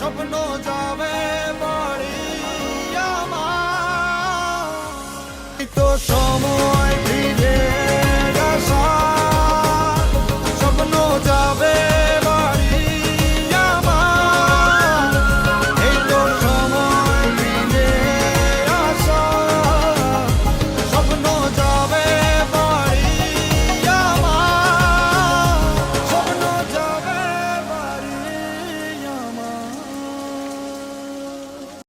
স্বপ্ন যাবে বাড়ি আমার। তো সময়